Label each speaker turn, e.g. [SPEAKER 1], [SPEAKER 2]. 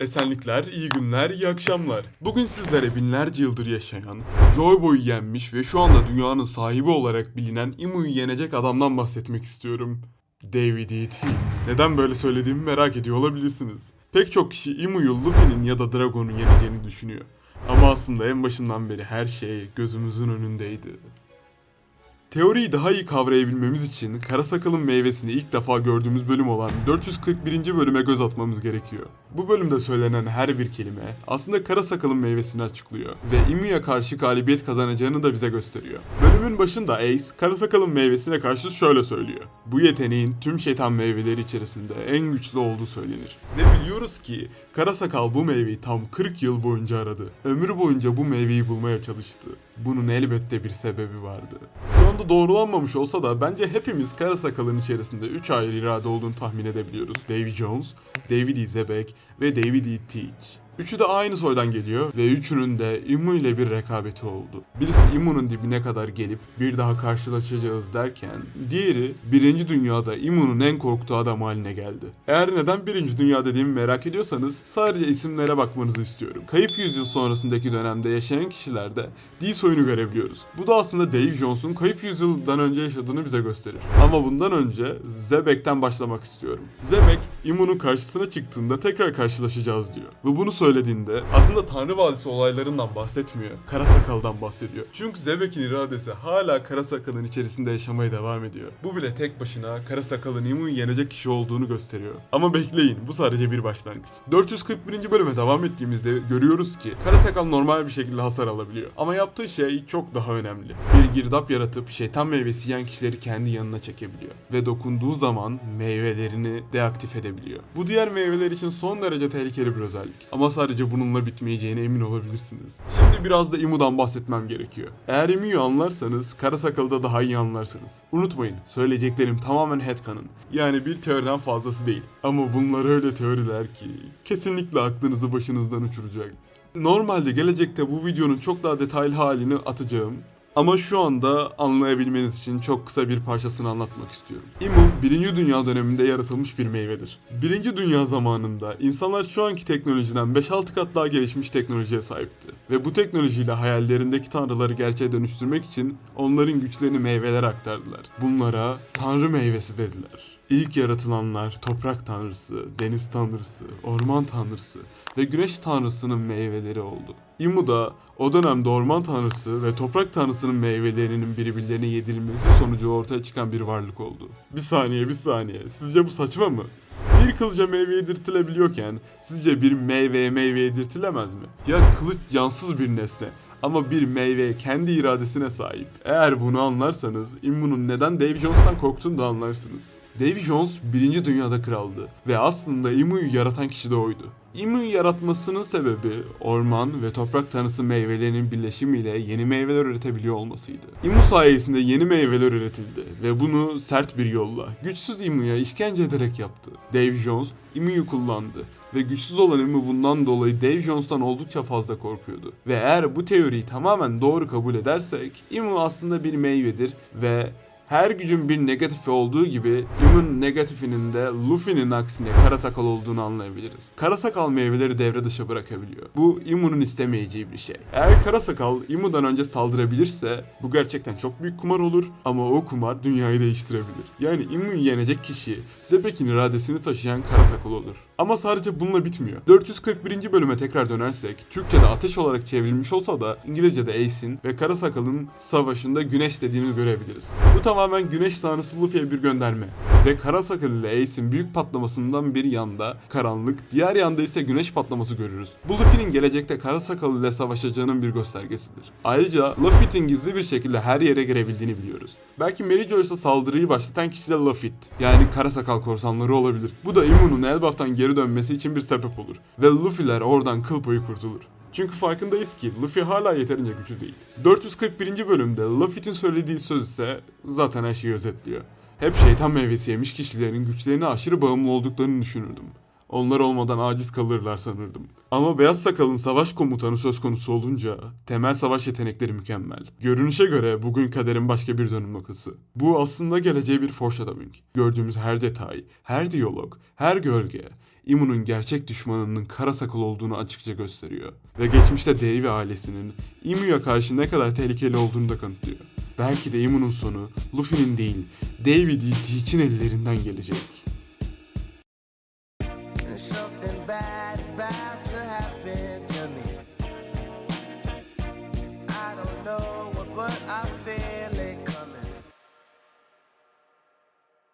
[SPEAKER 1] Esenlikler, iyi günler, iyi akşamlar. Bugün sizlere binlerce yıldır yaşayan, Joyboy'u yenmiş ve şu anda dünyanın sahibi olarak bilinen Imu'yu yenecek adamdan bahsetmek istiyorum. David E.T. Neden böyle söylediğimi merak ediyor olabilirsiniz. Pek çok kişi Imu'yu Luffy'nin ya da Dragon'un yeneceğini düşünüyor. Ama aslında en başından beri her şey gözümüzün önündeydi. Teoriyi daha iyi kavrayabilmemiz için Karasakal'ın meyvesini ilk defa gördüğümüz bölüm olan 441. bölüme göz atmamız gerekiyor. Bu bölümde söylenen her bir kelime aslında Karasakal'ın meyvesini açıklıyor ve Imu'ya karşı galibiyet kazanacağını da bize gösteriyor. Bölümün başında Ace, Karasakal'ın meyvesine karşı şöyle söylüyor. Bu yeteneğin tüm şeytan meyveleri içerisinde en güçlü olduğu söylenir. Ve biliyoruz ki Karasakal bu meyveyi tam 40 yıl boyunca aradı. Ömrü boyunca bu meyveyi bulmaya çalıştı. Bunun elbette bir sebebi vardı. Anda doğrulanmamış olsa da bence hepimiz Karasakal'ın içerisinde 3 ayrı irade olduğunu tahmin edebiliyoruz. Davy Jones, David E. Zebek ve David E. Teach. Üçü de aynı soydan geliyor ve üçünün de Immu ile bir rekabeti oldu. Birisi Immu'nun dibine kadar gelip bir daha karşılaşacağız derken diğeri birinci dünyada Immu'nun en korktuğu adam haline geldi. Eğer neden birinci dünya dediğimi merak ediyorsanız sadece isimlere bakmanızı istiyorum. Kayıp yüzyıl sonrasındaki dönemde yaşayan kişilerde D soyunu görebiliyoruz. Bu da aslında Dave Jones'un kayıp yüzyıldan önce yaşadığını bize gösterir. Ama bundan önce Zebek'ten başlamak istiyorum. Zebek, Immu'nun karşısına çıktığında tekrar karşılaşacağız diyor. Ve bunu söylediğinde aslında Tanrı Vadisi olaylarından bahsetmiyor. Karasakal'dan bahsediyor. Çünkü Zebek'in iradesi hala Karasakal'ın içerisinde yaşamaya devam ediyor. Bu bile tek başına Karasakal'ın Immu'yu yenecek kişi olduğunu gösteriyor. Ama bekleyin bu sadece bir başlangıç. 441. bölüme devam ettiğimizde görüyoruz ki Karasakal normal bir şekilde hasar alabiliyor. Ama yaptığı şey çok daha önemli. Bir girdap yaratıp şeytan meyvesi yiyen kişileri kendi yanına çekebiliyor. Ve dokunduğu zaman meyvelerini deaktif edebiliyor. Bu diğer meyveler için son derece tehlikeli bir özellik. Ama sadece bununla bitmeyeceğine emin olabilirsiniz. Şimdi biraz da Imu'dan bahsetmem gerekiyor. Eğer Imu'yu anlarsanız Karasakal'ı da daha iyi anlarsınız. Unutmayın söyleyeceklerim tamamen headcanon. Yani bir teoriden fazlası değil. Ama bunlar öyle teoriler ki kesinlikle aklınızı başınızdan uçuracak. Normalde gelecekte bu videonun çok daha detaylı halini atacağım. Ama şu anda anlayabilmeniz için çok kısa bir parçasını anlatmak istiyorum. Imu, 1. Dünya döneminde yaratılmış bir meyvedir. 1. Dünya zamanında insanlar şu anki teknolojiden 5-6 kat daha gelişmiş teknolojiye sahipti. Ve bu teknolojiyle hayallerindeki tanrıları gerçeğe dönüştürmek için onların güçlerini meyvelere aktardılar. Bunlara tanrı meyvesi dediler. İlk yaratılanlar toprak tanrısı, deniz tanrısı, orman tanrısı ve güneş tanrısının meyveleri oldu. Imu da o dönemde orman tanrısı ve toprak tanrısının meyvelerinin birbirlerine yedirilmesi sonucu ortaya çıkan bir varlık oldu. Bir saniye bir saniye sizce bu saçma mı? Bir kılıca meyve yedirtilebiliyorken sizce bir meyveye meyve yedirtilemez mi? Ya kılıç cansız bir nesne ama bir meyve kendi iradesine sahip. Eğer bunu anlarsanız Immu'nun neden Davy Jones'tan korktuğunu da anlarsınız. Davy Jones birinci dünyada kraldı ve aslında Imu'yu yaratan kişi de oydu. Imu'yu yaratmasının sebebi orman ve toprak tanrısı meyvelerinin birleşimiyle yeni meyveler üretebiliyor olmasıydı. Imu sayesinde yeni meyveler üretildi ve bunu sert bir yolla güçsüz Imu'ya işkence ederek yaptı. Dave Jones Imu'yu kullandı ve güçsüz olan Imu bundan dolayı Dave Jones'tan oldukça fazla korkuyordu. Ve eğer bu teoriyi tamamen doğru kabul edersek Imu aslında bir meyvedir ve her gücün bir negatifi olduğu gibi Imu'nun negatifinin de Luffy'nin aksine Karasakal olduğunu anlayabiliriz. Karasakal meyveleri devre dışı bırakabiliyor. Bu Imu'nun istemeyeceği bir şey. Eğer Karasakal Imu'dan önce saldırabilirse bu gerçekten çok büyük kumar olur ama o kumar dünyayı değiştirebilir. Yani Imu'yu yenecek kişi Zebek'in iradesini taşıyan Karasakal olur. Ama sadece bununla bitmiyor. 441. bölüme tekrar dönersek, Türkçe'de ateş olarak çevrilmiş olsa da İngilizce'de Ace'in ve Karasakal'ın savaşında güneş dediğini görebiliriz. Bu tamamen güneş tanrısı Luffy'ye bir gönderme. Ve Karasakal ile Ace'in büyük patlamasından bir yanda karanlık, diğer yanda ise güneş patlaması görürüz. Bu Luffy'nin gelecekte Karasakal ile savaşacağının bir göstergesidir. Ayrıca Luffy'nin gizli bir şekilde her yere girebildiğini biliyoruz. Belki Mary Joyce'a saldırıyı başlatan kişi de Luffy. Yani Karasakal korsanları olabilir. Bu da Imu'nun Elbaf'tan geri dönmesi için bir sebep olur. Ve Luffy'ler oradan kıl payı kurtulur. Çünkü farkındayız ki Luffy hala yeterince güçlü değil. 441. bölümde Luffy'nin söylediği söz ise zaten her şeyi özetliyor. Hep şeytan meyvesi yemiş kişilerin güçlerine aşırı bağımlı olduklarını düşünürdüm. Onlar olmadan aciz kalırlar sanırdım. Ama Beyaz Sakal'ın savaş komutanı söz konusu olunca temel savaş yetenekleri mükemmel. Görünüşe göre bugün kaderin başka bir dönüm noktası. Bu aslında geleceğe bir foreshadowing. Gördüğümüz her detay, her diyalog, her gölge Imu'nun gerçek düşmanının kara sakal olduğunu açıkça gösteriyor. Ve geçmişte Dave ve ailesinin Imu'ya karşı ne kadar tehlikeli olduğunu da kanıtlıyor. Belki de Imu'nun sonu Luffy'nin değil, David'i Teach'in ellerinden gelecek.
[SPEAKER 2] back.